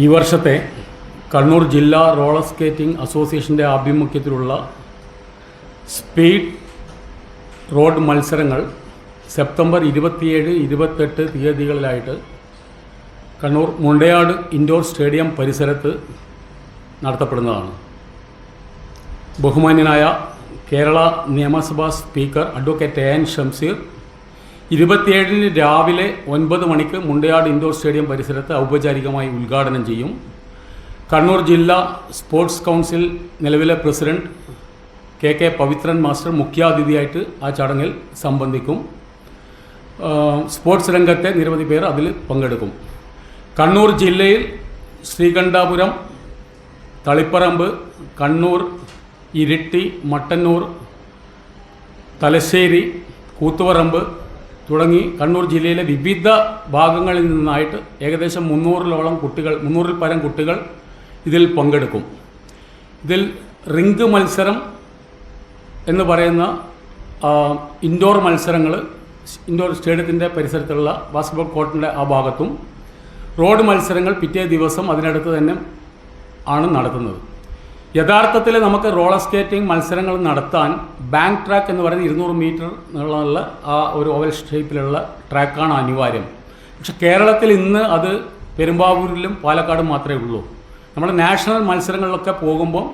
ഈ വർഷത്തെ കണ്ണൂർ ജില്ലാ റോളർ സ്കേറ്റിംഗ് അസോസിയേഷന്റെ ആഭിമുഖ്യത്തിലുള്ള സ്പീഡ് റോഡ് മത്സരങ്ങൾ സെപ്റ്റംബർ ഇരുപത്തിയേഴ് ഇരുപത്തെട്ട് തീയതികളിലായിട്ട് കണ്ണൂർ മുണ്ടയാട് ഇൻഡോർ സ്റ്റേഡിയം പരിസരത്ത് നടത്തപ്പെടുന്നതാണ്. ബഹുമാന്യനായ കേരള നിയമസഭാ speaker advocate A N Shamseer ഇരുപത്തിയേഴിന് രാവിലെ ഒൻപത് മണിക്ക് മുണ്ടയാട് ഇൻഡോർ സ്റ്റേഡിയം പരിസരത്ത് ഔപചാരികമായി ഉദ്ഘാടനം ചെയ്യും. കണ്ണൂർ ജില്ലാ സ്പോർട്സ് കൗൺസിൽ നിലവിലെ president K K Pavithran master മുഖ്യാതിഥിയായിട്ട് ആ ചടങ്ങിൽ സംബന്ധിക്കും. സ്പോർട്സ് രംഗത്തെ നിരവധി പേർ അതിൽ പങ്കെടുക്കും. കണ്ണൂർ ജില്ലയിൽ ശ്രീകണ്ഠാപുരം തളിപ്പറമ്പ് കണ്ണൂർ ഇരിട്ടി മട്ടന്നൂർ തലശ്ശേരി കൂത്തുപറമ്പ് തുടങ്ങി കണ്ണൂർ ജില്ലയിലെ വിവിധ ഭാഗങ്ങളിൽ നിന്നായിട്ട് ഏകദേശം മുന്നൂറിലോളം കുട്ടികൾ മുന്നൂറിൽ പരം കുട്ടികൾ ഇതിൽ പങ്കെടുക്കും. ഇതിൽ റിങ്ക് മത്സരം എന്ന് പറയുന്ന ഇൻഡോർ മത്സരങ്ങൾ ഇൻഡോർ സ്റ്റേഡിയത്തിന്റെ പരിസരത്തുള്ള ബാസ്കറ്റ്ബോൾ കോർട്ടിന്റെ ആ ഭാഗത്തും റോഡ് മത്സരങ്ങൾ പിറ്റേ ദിവസം അതിനടുത്ത് തന്നെ ആണ് നടത്തുന്നത്. യഥാർത്ഥത്തിൽ നമുക്ക് റോളർ സ്കേറ്റിംഗ് മത്സരങ്ങൾ നടത്താൻ ബാങ്ക് ട്രാക്ക് എന്ന് പറയുന്ന ഇരുന്നൂറ് മീറ്റർ ഉള്ള ആ ഒരു ഓവൽ ഷേപ്പിലുള്ള ട്രാക്കാണ് അനിവാര്യം. പക്ഷെ കേരളത്തിൽ ഇന്ന് അത് പെരുമ്പാവൂരിലും പാലക്കാടും മാത്രമേ ഉള്ളൂ. നമ്മൾ നാഷണൽ മത്സരങ്ങളിലൊക്കെ പോകുമ്പോൾ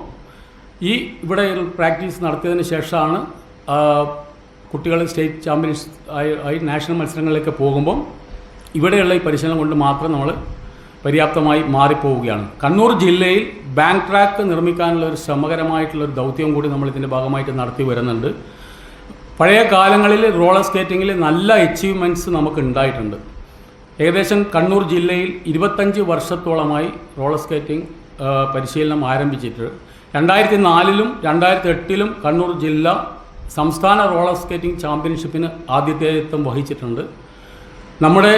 ഈ ഇവിടെ പ്രാക്ടീസ് നടത്തിയതിന് ശേഷമാണ് കുട്ടികൾ സ്റ്റേറ്റ് ചാമ്പ്യൻസ് ആയി നാഷണൽ മത്സരങ്ങളിലേക്ക് പോകുമ്പം ഇവിടെയുള്ള ഈ പരിശീലനം കൊണ്ട് മാത്രം നമ്മൾ പര്യാപ്തമായി മാറിപ്പോവുകയാണ്. കണ്ണൂർ ജില്ലയിൽ ബാങ്ക് ട്രാക്ക് നിർമ്മിക്കാനുള്ള ഒരു ശ്രമകരമായിട്ടുള്ള ഒരു ദൗത്യം കൂടി നമ്മൾ ഇതിന്റെ ഭാഗമായിട്ട് നടത്തി വരുന്നുണ്ട്. പഴയ കാലങ്ങളിൽ റോളർ സ്കേറ്റിങ്ങിൽ നല്ല അച്ചീവ്മെന്റ്സ് നമുക്ക് ഉണ്ടായിട്ടുണ്ട്. ഏകദേശം കണ്ണൂർ ജില്ലയിൽ ഇരുപത്തഞ്ച് വർഷത്തോളമായി റോളർ സ്കേറ്റിംഗ് പരിശീലനം ആരംഭിച്ചിട്ട് രണ്ടായിരത്തി നാലിലും രണ്ടായിരത്തി എട്ടിലും കണ്ണൂർ ജില്ല സംസ്ഥാന റോളർ സ്കേറ്റിംഗ് ചാമ്പ്യൻഷിപ്പിന് ആതിഥേയത്വം വഹിച്ചിട്ടുണ്ട്. നമ്മുടെ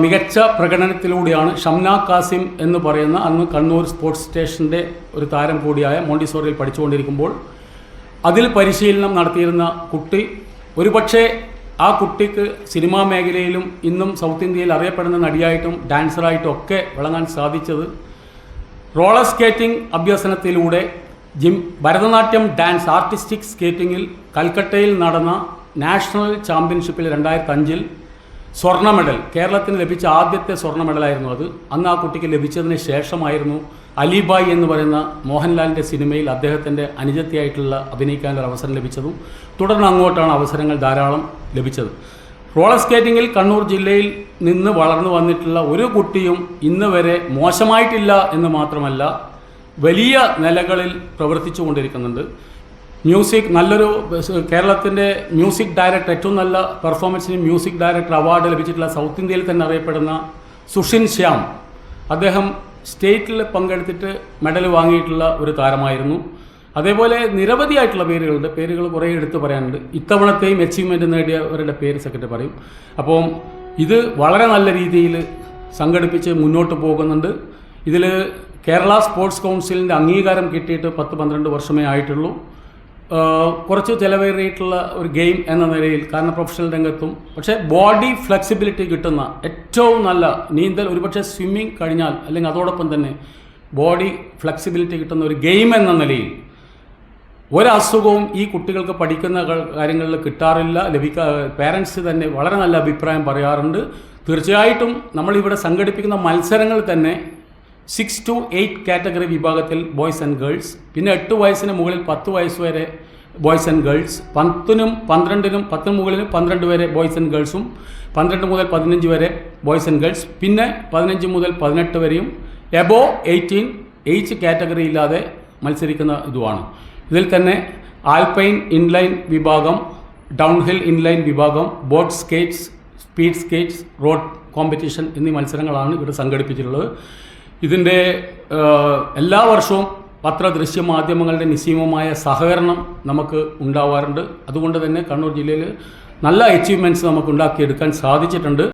മികച്ച പ്രകടനത്തിലൂടെയാണ് ഷംന കാസിം എന്ന് പറയുന്ന അന്ന് കണ്ണൂർ സ്പോർട്സ് സ്റ്റേഷന്റെ ഒരു താരം കൂടിയായ മോണ്ടിസോറിയിൽ പഠിച്ചുകൊണ്ടിരിക്കുമ്പോൾ അതിൽ പരിശീലനം നടത്തിയിരുന്ന കുട്ടി ഒരുപക്ഷെ ആ കുട്ടിക്ക് സിനിമാ മേഖലയിലും ഇന്നും സൗത്ത് ഇന്ത്യയിൽ അറിയപ്പെടുന്ന നടിയായിട്ടും ഡാൻസറായിട്ടും ഒക്കെ വിളങ്ങാൻ സാധിച്ചത് റോളർ സ്കേറ്റിംഗ് അഭ്യസനത്തിലൂടെ ജിം ഭരതനാട്യം ഡാൻസ് ആർട്ടിസ്റ്റിക് സ്കേറ്റിങ്ങിൽ കൽക്കട്ടയിൽ നടന്ന നാഷണൽ ചാമ്പ്യൻഷിപ്പിൽ രണ്ടായിരത്തി അഞ്ചിൽ സ്വർണ മെഡൽ. കേരളത്തിന് ലഭിച്ച ആദ്യത്തെ സ്വർണ മെഡലായിരുന്നു അത്. അന്ന് ആ കുട്ടിക്ക് ലഭിച്ചതിന് ശേഷമായിരുന്നു അലിബായ് എന്ന് പറയുന്ന മോഹൻലാലിന്റെ സിനിമയിൽ അദ്ദേഹത്തിന്റെ അനുജത്തിയായിട്ടുള്ള അഭിനയിക്കാനുള്ള അവസരം ലഭിച്ചതും തുടർന്ന് അങ്ങോട്ടാണ് അവസരങ്ങൾ ധാരാളം ലഭിച്ചത്. റോളർ സ്കേറ്റിങ്ങിൽ കണ്ണൂർ ജില്ലയിൽ നിന്ന് വളർന്നു വന്നിട്ടുള്ള ഒരു കുട്ടിയും ഇന്ന് വരെ മോശമായിട്ടില്ല എന്ന് മാത്രമല്ല വലിയ നിലകളിൽ പ്രവർത്തിച്ചു കൊണ്ടിരിക്കുന്നുണ്ട് മ്യൂസിക് നല്ലൊരു കേരളത്തിന്റെ മ്യൂസിക് ഡയറക്ടർ ഏറ്റവും നല്ല പെർഫോമൻസിന് മ്യൂസിക് ഡയറക്ടർ അവാർഡ് ലഭിച്ചിട്ടുള്ള സൗത്ത് ഇന്ത്യയിൽ തന്നെ അറിയപ്പെടുന്ന സുഷിൻ ശ്യാം. അദ്ദേഹം സ്റ്റേറ്റിൽ പങ്കെടുത്തിട്ട് മെഡൽ വാങ്ങിയിട്ടുള്ള ഒരു താരമായിരുന്നു. അതേപോലെ നിരവധിയായിട്ടുള്ള പേരുകളുണ്ട്. പേരുകൾ കുറേ എടുത്തു പറയാനുണ്ട്. ഇത്തവണത്തെയും അച്ചീവ്മെന്റ് നേടിയവരുടെ പേര് സെക്രട്ടറി പറയും. അപ്പോൾ ഇത് വളരെ നല്ല രീതിയിൽ സംഘടിപ്പിച്ച് മുന്നോട്ട് പോകുന്നുണ്ട്. ഇതിൽ കേരള സ്പോർട്സ് കൗൺസിലിന്റെ അംഗീകാരം കിട്ടിയിട്ട് പത്ത് പന്ത്രണ്ട് വർഷമേ ആയിട്ടുള്ളൂ. കുറച്ച് ചിലവേറിയിട്ടുള്ള ഒരു ഗെയിം എന്ന നിലയിൽ കാരണം പ്രൊഫഷണൽ രംഗത്തും പക്ഷേ ബോഡി ഫ്ലെക്സിബിലിറ്റി കിട്ടുന്ന ഏറ്റവും നല്ല നീന്തൽ ഒരുപക്ഷെ സ്വിമ്മിങ് കഴിഞ്ഞാൽ അല്ലെങ്കിൽ അതോടൊപ്പം തന്നെ ബോഡി ഫ്ലെക്സിബിലിറ്റി കിട്ടുന്ന ഒരു ഗെയിം എന്ന നിലയിൽ ഒരസുഖവും ഈ കുട്ടികൾക്ക് പഠിക്കുന്ന കാര്യങ്ങളിൽ കിട്ടാറില്ല. ലഭിക്കാ പേരൻസ് തന്നെ വളരെ നല്ല അഭിപ്രായം പറയാറുണ്ട്. തീർച്ചയായിട്ടും നമ്മളിവിടെ സംഘടിപ്പിക്കുന്ന മത്സരങ്ങൾ തന്നെ സിക്സ് ടു എയ്റ്റ് കാറ്റഗറി വിഭാഗത്തിൽ ബോയ്സ് ആൻഡ് ഗേൾസ് പിന്നെ എട്ട് വയസ്സിന് മുകളിൽ പത്ത് വയസ്സ് വരെ ബോയ്സ് ആൻഡ് ഗേൾസ് പത്തിനും പന്ത്രണ്ടിനും പത്തിന് മുകളിൽ പന്ത്രണ്ട് വരെ ബോയ്സ് ആൻഡ് ഗേൾസും പന്ത്രണ്ട് മുതൽ പതിനഞ്ച് വരെ ബോയ്സ് ആൻഡ് ഗേൾസ് പിന്നെ പതിനഞ്ച് മുതൽ പതിനെട്ട് വരെയും എബോ എയ്റ്റീൻ ഏജ് കാറ്റഗറി ഇല്ലാതെ മത്സരിക്കുന്ന ഇതുമാണ്. ഇതിൽ തന്നെ ആൽപൈൻ ഇൻലൈൻ വിഭാഗം ഡൗൺഹിൽ ഇൻലൈൻ വിഭാഗം boat skates speed skates road competition എന്നീ മത്സരങ്ങളാണ് ഇവിടെ സംഘടിപ്പിച്ചിട്ടുള്ളത്. ഇതിന്റെ എല്ലാ വർഷവും പത്ര ദൃശ്യ മാധ്യമങ്ങളുടെ നിസ്സീമമായ സഹകരണം നമുക്ക് ഉണ്ടാവാറുണ്ട്. അതുകൊണ്ട് തന്നെ കണ്ണൂർ ജില്ലയിൽ നല്ല അച്ചീവ്മെന്റ്സ് നമുക്ക് ഉണ്ടാക്കിയെടുക്കാൻ സാധിച്ചിട്ടുണ്ട്.